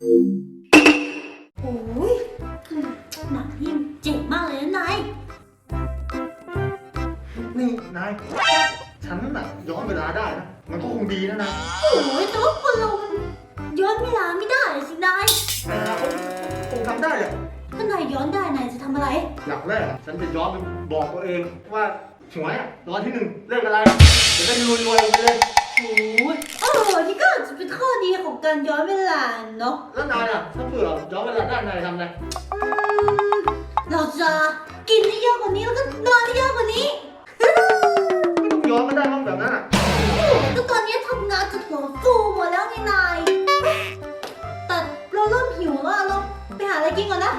โอ้ยหนังนี่เจ๋งมากเลยนะนาย นี่นาย ฉันน่ะย้อนเวลาได้นะ มันก็คงดีนะนายโอ้ยแต่ว่าคนเรามันย้อนเวลาไม่ได้สินาย แต่อนาคตคงทำได้แหละถ้านายย้อนได้นายจะทำอะไรอย่างแรกอะฉันจะย้อนไปบอกตัวเองว่าหวยอะรางวัลที่หนึ่งเลขอะไรจะได้รวยๆไปเลย โอ้ย เออนี่ก็อาจจะเป็นข้อดีของการย้อนเวลาเนาะแล้วนายอะถ้าเผื่อย้อนเวลาได้นายทำไงอืมเราจะกินให้เยอะกว่านี้แล้วก็นอนให้เยอะกว่านี้ ไม่ต้องย้อนมาได้บ้างแบบนั้นอะก็ตอนนี้ทำงานจนหัวฟูหมดแล้วไงนาย แต่เราเริ่มหิวแล้วอะเราไปหาอะไรกินก่อนนะ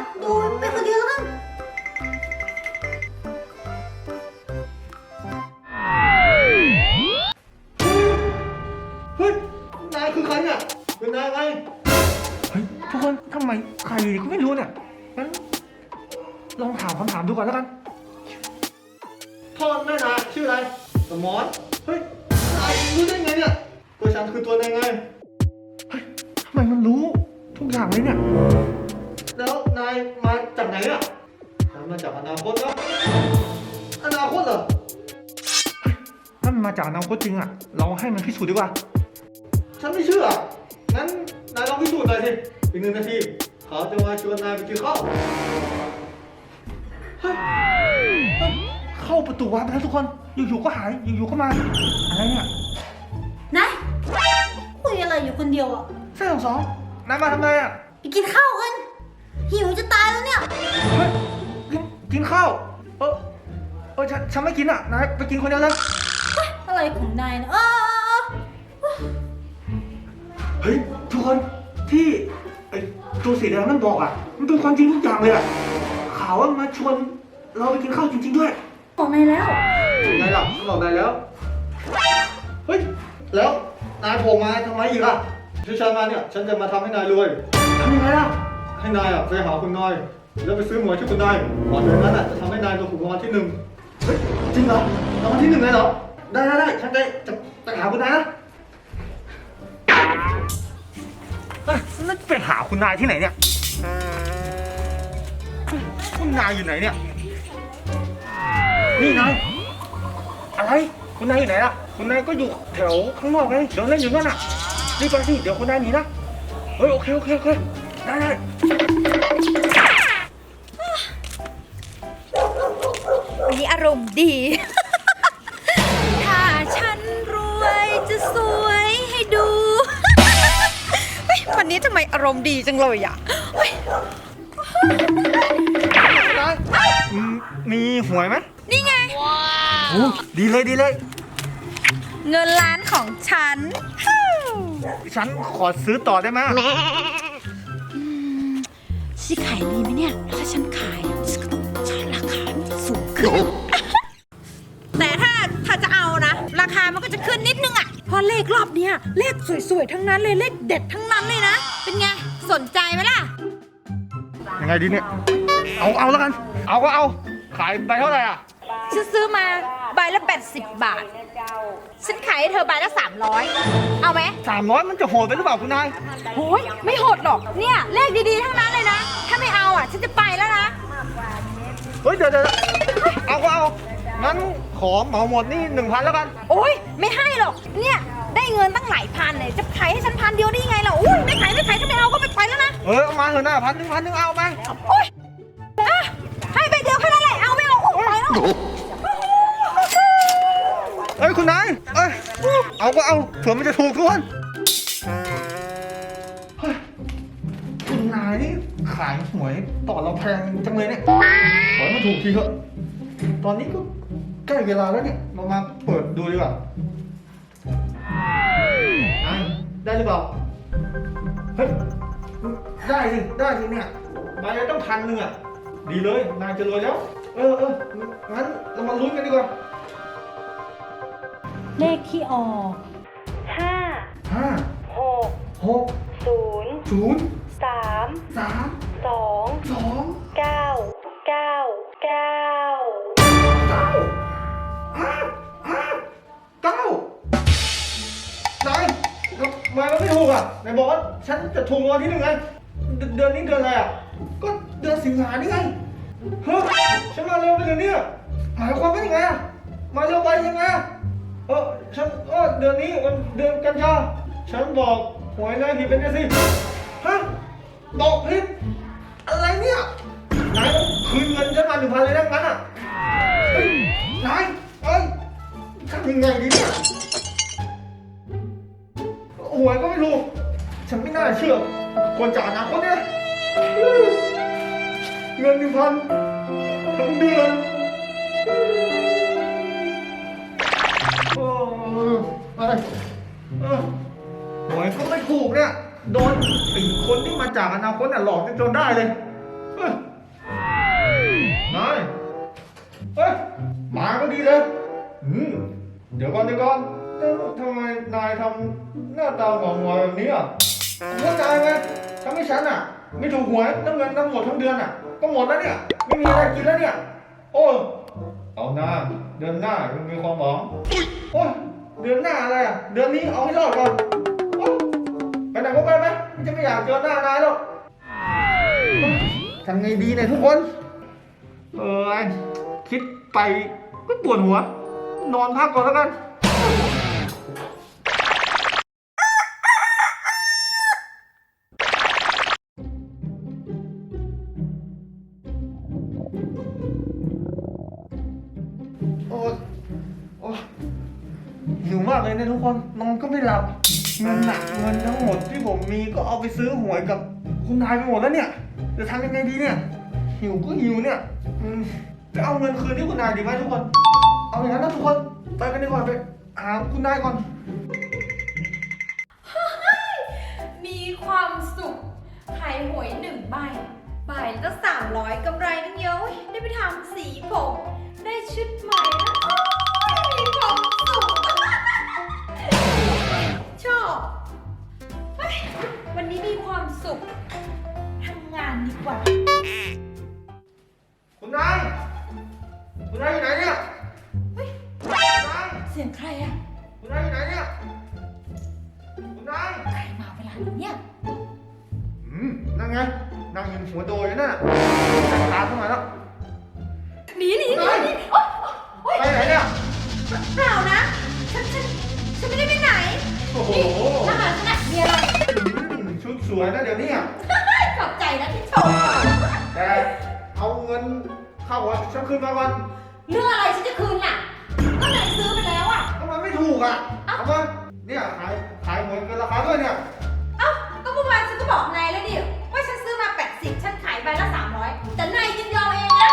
ไมใครก็ไม่รู้เนี่ยงั้นลองถามคำถามดูก่อนแล้วกันพ่อแม่นายชื่ออะไรสมอนเฮ้ยนายรู้ได้ไงเนี่ยตัวฉันคือตัวนายไงเฮ้ยทำไมมันรู้ทุกอย่างเลยเนี่ยแล้วนายมาจากไหนอะฉันมาจากอนาคตนะอนาคตเหรอเฮ้ยถ้ามันมาจากอนาคตจริงอะ เราให้มันพิสูจน์ดีกว่า ฉันไม่เชื่อ งั้นนายลองพิสูจน์หน่อยสิ อีกหนึ่งนาทีเขาจะมาชวนนายไปกินข้าวเฮ้ยเฮ้ยเข้าประตูวัดไปแล้วทุกคน อยู่ๆก็หายอยู่ๆก็มา อะไรเนี่ยนายคุยอะไรอยู่คนเดียวอะเส้นสองสองนายมาทำไมอะไปกินข้าวกันหิวจะตายแล้วเนี่ย เฮ้ยกินกินข้าวเออเออฉันฉันไม่กินอะนายไปกินคนเดียวเลยอะไรของนายนะเออเฮ้ยทุกคนที่ไอ้ ตัวสีแดงนั่นบอกอะ มันเป็นความจริงทุกอย่างเลยอะข่าวว่ามาชวนเราไปกินข้าวจริง ๆ ด้วยบอกนายแล้ว ไงล่ะฉันบอกนายแล้ว เฮ้ย แล้วนายโผล่มาทำไมอีกอะที่ฉันมาเนี่ย ฉันจะมาทำให้นายรวย ทำยังไงล่ะ ให้นายอะไปหาคุณนายแล้วไปซื้อหวยที่คุณนายก่อนเดือนนั้นอะจะทำให้นายถูกรางวัลที่หนึ่งเฮ้ยจริงเหรอรางวัลที่หนึ่งเลยเหรอ ได้ได้ได้ฉันจะจะไปหาคุณนายนะ เฮ้ยนั่นไปหาคุณนายที่ไหนเนี่ย คุณนายอยู่ไหนเนี่ย นี่นายอะไร คุณนายอยู่ไหนล่ะ คุณนายก็อยู่แถวข้างนอกไงเดี๋ยวเล่นอยู่นั่นน่ะ รีบไปสิ เดี๋ยวคุณนายหนีนะ เฮ้ยโอเคโอเคโอเคได้ได้วันนี้อารมณ์ดี นนี้ทำไมอารมณ์ดีจังเลยอะเฮ้ยนายอืมมีหวยไหมนี่ไง โอ้ดีเลยดีเลย เงินล้านของฉัน ฉันขอซื้อต่อได้ไหมฉันขายดีไหมเนี่ย ถ้าฉันขายฉันก็ต้องชาร์จราคาสูงขึ้น แต่ถ้าถ้าจะเอานะ ราคามันก็จะขึ้นนิดนึงอะเพราะเลขรอบ เนี้ยเลขสวยๆ ทั้งนั้นเลยเลขเด็ดทั้งนั้นเลยนะ เป็นไง สนใจไหมล่ะ ยังไงดีเนี่ย เอาเอาแล้วกัน เอาก็เอา ขายไปเท่าไหร่อะ ฉันซื้อมาใบละ 80 บาท ฉันขายให้เธอใบละ 300 เอาไหมสามร้อยมันจะโหดไปหรือเปล่าคุณนาย โอ้ยไม่โหดหรอก เนี่ย เลขดีๆ ทั้งนั้นเลยนะ ถ้าไม่เอาอะ ฉันจะไปแล้วนะ เฮ้ยเดี๋ยวเดี๋ยวเอาก็เอา งั้นขอเหมาหมดนี่หนึ่งพันแล้วกัน โอ้ยไม่ให้หรอก เนี่ยได้เงินตั้งหลายพันเลยจะขายให้ฉันพันเดียวได้ยังไงล่ะอุ้ยไม่ขายไม่ขายถ้าไม่เอาก็ไม่ไปแล้วนะเออเอามาเถอะหน้าพันหนึ่งพันหนึ่งเอาไปโอ้ยอะให้ไปเดียวแค่นั้นแหละเอาไม่เอาออกไปแล้วเอ้ยคุณนายเอ้ยเอาก็เอาเผื่อมันจะถูกทุกคนเฮ้ยคุณนายนี่ขายหวยต่อเราแพงจังเลยเนี่ยขอให้มันถูกทีเถอะตอนนี้ก็ ใกล้เวลาแล้วเนี่ยเรามาเปิดดูดีกว่าอะได้หรือเปล่า เฮ้ย ได้สิ ได้สิเนี่ยใบละต้องพันหนึ่งอะ ดีเลย นายจะรวยแล้ว เออเอองั้นเรามาลุ้นกันดีกว่าเลขที่ออกห้าห้าหกหกศูนย์ศูนย์สามสามสองสองเก้าเก้าเก้า ถูกอะไหนบอกว่าฉันจะถูกรางวัลที่หนึ่งไงเดือนเดือนนี้เดือนอะไรอะ ก็เดือนสิงหานี่ไง เฮ้ย ฉันมาเร็วไปเดือนนี้อะหมายความว่ายังไงอะ มาเร็วไปยังไงอะเออฉันเออเดือนนี้มันเดือนกันยาฉันบอกหวยนายผิดเป็นไงสิ ฮะ บอกผิดอะไรเนี่ยนายคืนเงินฉันมาหนึ่งพันเลยนะงั้นอะเฮ้ยนายเอ้ยทำยังไงดีเนี่ย หวยก็ไม่รู้ ฉันไม่น่าเชื่อ คนจากอนาคตเนี่ยเงินหนึ่งพันทั้งเดือนโอ้อะไรเออหวยก็ไม่ถูกเนี่ย โดนไอ้คนที่มาจากอนาคตน่ะหลอกจนได้เลยเฮ้ยนายเฮ้ยมาก็ดีเลยอืมเดี๋ยวก่อนเดี๋ยวก่อน แล้วทำไมนายทำหน้าตาหงอยๆแบบนี้อะผมเข้าใจไหมทำให้ฉันอะ ไม่ถูกหวยทั้งเงินทั้งหมดทั้งเดือนอะ ก็หมดแล้วเนี่ย ไม่มีอะไรกินแล้วเนี่ย โอ้ยเอาหน้า เดือนหน้ายังมีความหวังโอ้ยเดือนหน้าอะไรอะ เดือนนี้เอาให้รอดก่อนโอ๊ยไปไหนก็ไปไหมจะไม่อยากเจอหน้านายหรอกทำไงดีเนี่ยทุกคน เออคิดไปก็ปวดหัว นอนพักก่อนแล้วกัน โอ้โอ้หิวมากเลยเนี่ยทุกคนนอนก็ไม่หลับเงินหนักเงินทั้งหมดที่ผมมีก็เอาไปซื้อหวยกับคุณนายไปหมดแล้วเนี่ยจะทำยังไงดีเนี่ย หิวก็หิวเนี่ยอืมจะเอาเงินคืนที่คุณนายดีไหมทุกคน เอาอย่างนั้นนะทุกคนไปกันดีกว่าไปหาคุณนายก่อน มีความสุขขายหวยหนึ่งใบ ปและก็สามร้อยกำไรนั่งเยอะได้ไปทำสีผม ได้ชุดใหม่นะโอ้ยมีความสุข ชอบเฮ้ยวันนี้มีความสุขทำงานดีกว่า นั่งยิงหัวโดยนั่นน่ะจัดการเข้ามาแล้ว หนีหนีหนีหนีโอ๊ยโอ๊ยไปไหนเนี่ย เปล่านะ ฉันฉันฉันไม่ได้ไปไหนโอ้โห นี่ทหารขนาดมีอะไรอืมชุดสวยนะเดี๋ยวนี้อะขอบใจนะที่ชมแต่เอาเงินเข้าวัดฉันคืนมาก่อนเรื่องอะไรฉันจะคืนน่ะ ก็ไหนซื้อไปแล้วอะ ทำไมไม่ถูกอะเอามาเนี่ยขายขายหวยเกินราคาด้วยเนี่ย เอ้าก็เมื่อวานฉันก็บอกนายแล้วดิว่าฉันซื้อมา 80ฉันขายใบละ300แต่นายยินยอมเองนะ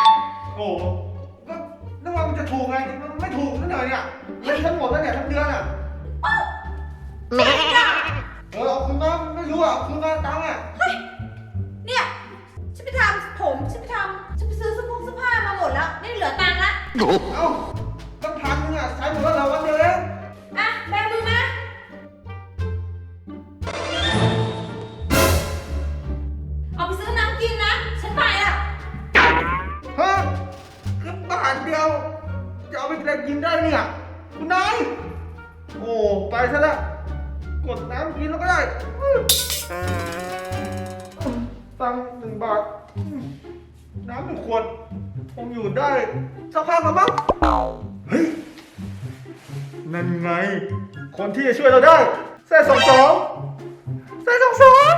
โอ้โหก็นึกว่ามันจะถูกไงมันไม่ถูกนั่นเลยเนี่ยเงินทั้งหมดแล้วเนี่ยทั้งเดือนอะไม่ได้เออเอาคืนมาไม่รู้อะเอาคืนมาตังค์อะเนี่ย ฉันไปทำผมฉันไปทำฉันไปซื้อเสื้อผงเสื้อผ้ามาหมดแล้วไม่เหลือตังค์ละ เอ้าต้องพันนึงอะใช้หมดแล้วเหราวันเดียวเอง บาทอื้อน้ำหนึ่งขวดคงอยู่ได้สักพักแล้วมั้งเฮ้ยนั่นไง คนที่จะช่วยเราได้แซ่สองสองแซ่สองสอง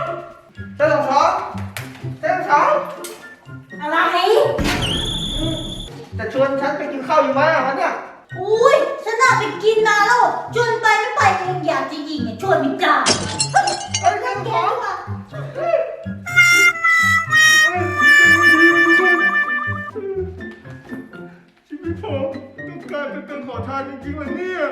แซ่สองสองแซ่สองสองอะไรแต่ชวนฉันไปกินข้าวอยู่ไหมอะวันเนี้ยอุ้ยฉันน่ะไปกินนานแล้วชวนไปไม่ไปเองอยากจะยิงเนี่ยชวนไม่ได้เฮ้ยเอ้ยแค่ขอแกว่ะ ชีวิตผมต้องกลายเป็นเป็นขอทานจริงๆเลยเนี่ย